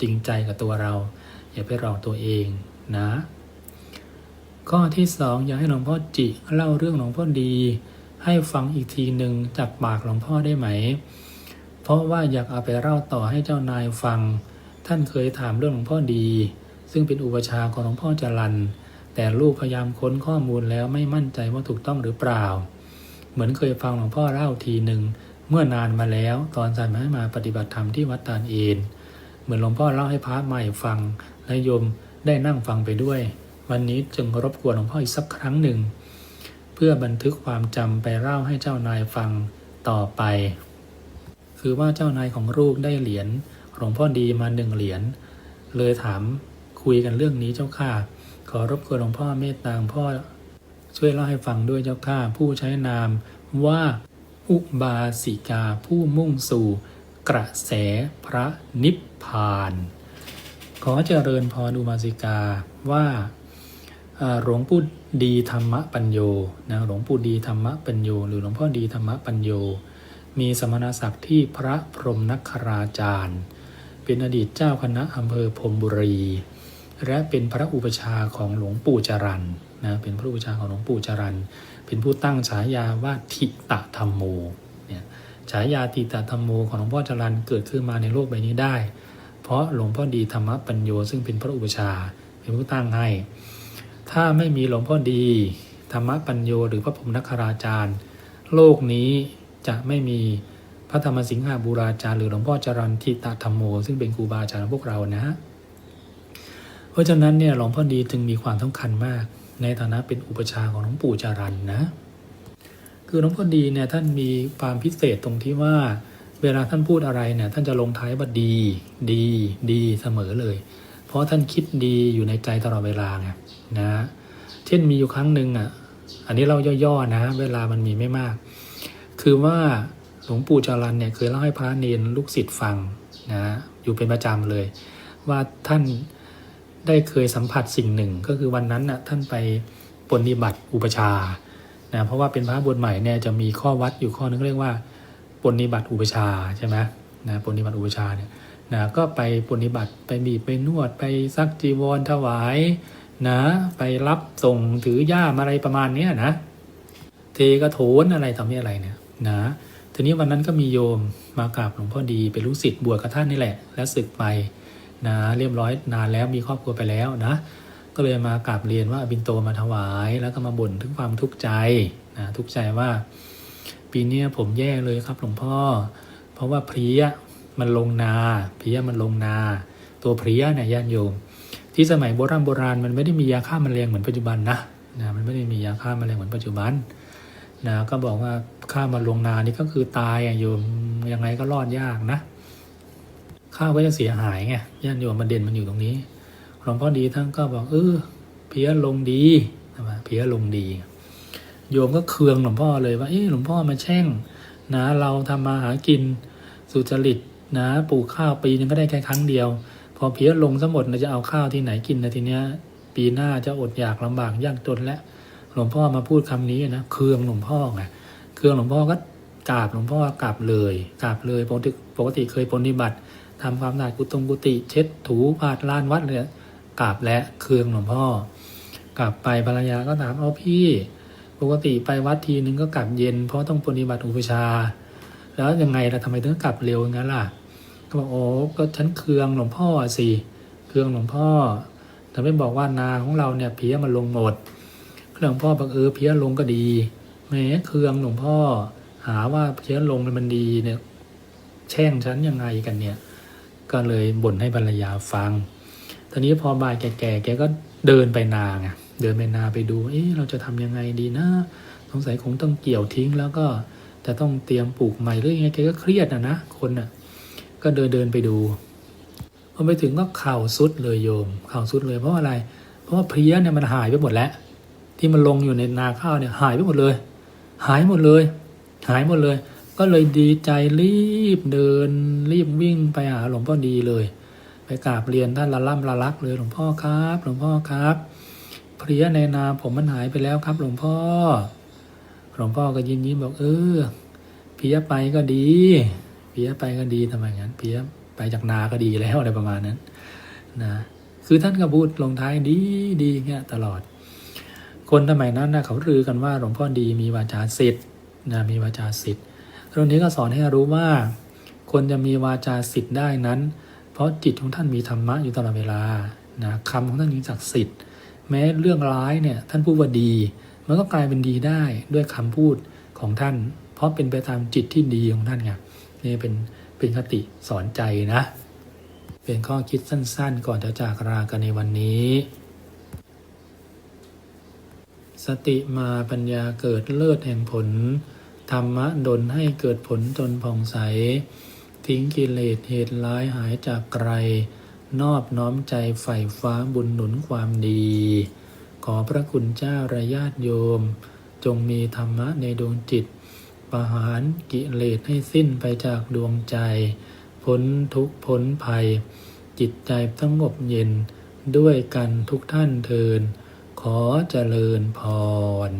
จริงใจกับตัวเรา อย่าไปหลอกตัวเองนะ ข้อที่สองอยากให้หลวงพ่อจิเล่าเรื่องหลวงพ่อดี ให้ฟังอีกทีหนึ่งจากปากหลวงพ่อได้ไหม เพราะว่าอยากเอาไปเล่าต่อให้เจ้านายฟัง ท่านเคยถามเรื่องหลวงพ่อดี ซึ่งเป็นอุปชาของหลวงพ่อจรันแต่ลูกพยายามค้นข้อมูลแล้วไม่มั่นใจว่าถูกต้องหรือเปล่า เหมือนเคยฟังหลวงพ่อเล่าทีหนึ่งเมื่อนานมาแล้วตอนสายให้มาปฏิบัติธรรมที่วัดตาลเอน เหมือนหลวงพ่อเล่าให้พระใหม่ฟังและโยมได้นั่งฟังไปด้วย วันนี้จึงรบกวนหลวงพ่ออีกสักครั้งหนึ่ง เพื่อบันทึกความจำไปเล่าให้เจ้านายฟังต่อไป คือว่าเจ้านายของลูกได้เหรียญหลวงพ่อดีมาหนึ่งเหรียญเลยถามคุยกันเรื่องนี้เจ้าค่ะ ขอรบกวนหลวงพ่อเมตตาหลวงพ่อ ช่วยเล่าให้ฟังด้วยเจ้าค่ะผู้ใช้นามว่าอุบาสิกาผู้มุ่งสู่ กระแสพระนิพพาน ขอเจริญพรอุบาสิกาว่าหลวงปู่ดีธรรมปัญโยนะหลวงปู่ดีธรรมปัญโย หรือหลวงพ่อดีธรรมปัญโย มีสมณศักดิ์ที่พระพรหมนักคราจารย์ เป็นอดีตเจ้าคณะอำเภอพรมบุรี และเป็นพระอุปชาของหลวงปู่จรันนะเป็นพระอุปชาของหลวงปู่จรันเป็นผู้ตั้งฉายาว่าทิตะธรรมโม ฉายาทิตะธรรมโมของหลวงพ่อจรันเกิดขึ้นมาในโลกใบนี้ได้ เพราะหลวงพ่อดีธรรมปัญโยซึ่งเป็นพระอุปชาเป็นผู้ตั้งให้ ถ้าไม่มีหลวงพ่อดี ธรรมปัญโยหรือพระพรหมนักคราจารย์ โลกนี้จะไม่มีพระธรรมสิงหาบูราจารย์หรือหลวงพ่อจรันทิตะธรรมโม ซึ่งเป็นครูบาอาจารย์พวกเรานะ เพราะฉะนั้นเนี่ยหลวงพ่อดีจึงมีความสำคัญมาก ในฐานะเป็นอุปชาของหลวงปู่จรันนะ คือหลวงพ่อดีเนี่ยท่านมีความพิเศษตรงที่ว่า เวลาท่านพูดอะไรเนี่ยท่านจะลงท้ายว่าดี ดี ดีเสมอเลย เพราะท่านคิดดีอยู่ในใจตลอดเวลาไงนะเช่นมีอยู่ครั้งหนึ่งอะอันนี้เราย่อๆนะ เวลามันมีไม่มาก คือว่าหลวงปู่จารันเนี่ยเคยเล่าให้พระเนนลูกศิษย์ฟังนะอยู่เป็นประจำเลย ว่าท่านได้เคยสัมผัสสิ่งหนึ่ง ก็คือวันนั้นน่ะท่านไปปฏิบัติอุปชา นะเพราะว่าเป็นพระบวชใหม่เนี่ยจะมีข้อวัดอยู่ข้อนึงเรียกว่าปฏิบัติอุปชาใช่ไหมนะปฏิบัติอุปชาเนี่ยนะก็ไปปฏิบัติไปบีบไปนวดไปซักจีวรถวายนะไปรับส่งถือย่ามอะไรประมาณเนี้ยนะเทกระโถนอะไรทำนี่อะไรเนี่ยนะทีนี้วันนั้นก็มีโยมมากราบหลวงพ่อดีเป็นลูกศิษย์บวชกับท่านนี่แหละ แล้วศึกไปนะเรียบร้อยนานแล้วมีครอบครัวไปแล้วนะ ก็เลยมากราบเรียนว่าบินโตมาถวาย แล้วก็มาบ่นถึงความทุกข์ใจนะทุกข์ใจว่า ปีนี้ผมแย่เลยครับหลวงพ่อ เพราะว่าเพลี้ยมันลงนาเพลี้ยมันลงนา ตัวเพลี้ยเนี่ยญาติโยม ที่สมัยโบราณโบราณมันไม่ได้มียาฆ่าแมลงเหมือนปัจจุบันนะนะมันไม่ได้มียาฆ่าแมลงเหมือนปัจจุบันนะก็บอกว่าฆ่ามันลงนานี่ก็คือตายอะโยมยังไงก็รอดยากนะข้าวก็จะเสียหายไงญาติโยมประเด็นมันอยู่ตรงนี้ หลวงพ่อดีท่านก็บอกเออเพี้ยลงดีใช่ไหมเพี้ยลงดี โยมก็เคืองหลวงพ่อเลยว่าเออหลวงพ่อมาแช่งนะเราทำมาหากินสุจริตนะปลูกข้าวปีนึงก็ได้แค่ครั้งเดียว พอเพี้ยลงซะหมดเราจะเอาข้าวที่ไหนกินนะทีเนี้ยปีหน้าจะอดอยากลำบากยากจนแล้วหลวงพ่อมาพูดคำนี้นะเคืองหลวงพ่อไงเคืองหลวงพ่อก็กราบหลวงพ่อกราบเลยกราบเลยปกติปกติเคยปฏิบัติทำความสะอาดกุตงกุฏิเช็ดถูผาดลานวัดเลย กราบและเคืองหลวงพ่อ กลับไปภรรยาก็ถามเอาพี่ปกติไปวัดทีนึงก็กลับเย็น เพราะต้องปฏิบัติอุปชา แล้วยังไงล่ะทำไมถึงกลับเร็วอย่างนั้นล่ะก็บอกโอ้ก็ฉันเคืองหลวงพ่อสิเคืองหลวงพ่อแต่ไม่บอกว่านาของเราเนี่ยเพี้ยมันลงหมดหลวงพ่อบอกเออเพี้ยลงก็ดีแหมเคืองหลวงพ่อ หาว่าเพี้ยลงมันดีเนี่ยแช่งฉันยังไงกันเนี่ย ก็เลยบ่นให้ภรรยาฟัง ตอนนี้พอบ่ายแก่ๆแกก็เดินไปนาไงเดินไปนาไปดู เอ๊ะเราจะทำยังไงดีนะสงสัยคงต้องเกี่ยวทิ้งแล้วก็จะต้องเตรียมปลูกใหม่หรือยังไงแกก็เครียดนะนะคนน่ะก็เดินเดินไปดูพอไปถึงก็เข่าสุดเลยโยม เข่าสุดเลยเพราะอะไร เพราะว่าเพลี้ยเนี่ยมันหายไปหมดแล้ว ที่มันลงอยู่ในนาข้าวเนี่ยหายไปหมดเลย หายหมดเลย หายหมดเลย ก็เลยดีใจรีบเดินรีบวิ่งไปหาหลวงพ่อดีเลย กราบเรียนท่านละล่ำละลักเลยหลวงพ่อครับ หลวงพ่อครับเพลี้ยในนาผมมันหายไปแล้วครับ หลวงพ่อ หลวงพ่อก็ยิ้มยิ้มบอกเออเพี้ยไปก็ดีเพี้ยไปก็ดีทำไมงั้นเพี้ยไปจากนาก็ดีแล้วอะไรประมาณนั้นนะคือท่านก็พูดลงท้ายดีดีเงี้ยตลอด คนสมัยนั้นนะเขาลือกันว่าหลวงพ่อดีมีวาจาสิทธิ์นะมีวาจาสิทธิ์ตรงนี้ก็สอนให้รู้ว่า คนจะมีวาจาสิทธิ์ได้นั้น เพราะจิตของท่านมีธรรมะอยู่ตลอดเวลานะคำของท่านมีศักดิ์สิทธิ์แม้เรื่องร้ายเนี่ยท่านพูดว่าดี มันก็กลายเป็นดีได้ด้วยคำพูดของท่าน เพราะเป็นไปตามจิตที่ดีของท่านไงนี่เป็นเป็นคติสอนใจนะ เป็นข้อคิดสั้นๆ ก่อนจะจากลากันในวันนี้ สติมาปัญญาเกิดเลิศแห่งผล ธรรมะดลให้เกิดผลจนผ่องใส ทิ้งกิเลสเหตุร้ายหายจากไกล นอบน้อมใจใฝ่ฟ้าบุญหนุนความดี ขอพระคุณเจ้าระญาติโยม จงมีธรรมะในดวงจิต ประหารกิเลสให้สิ้นไปจากดวงใจ พ้นทุกพ้นภัย จิตใจสงบเย็นด้วยกันทุกท่านเทิน ขอเจริญพร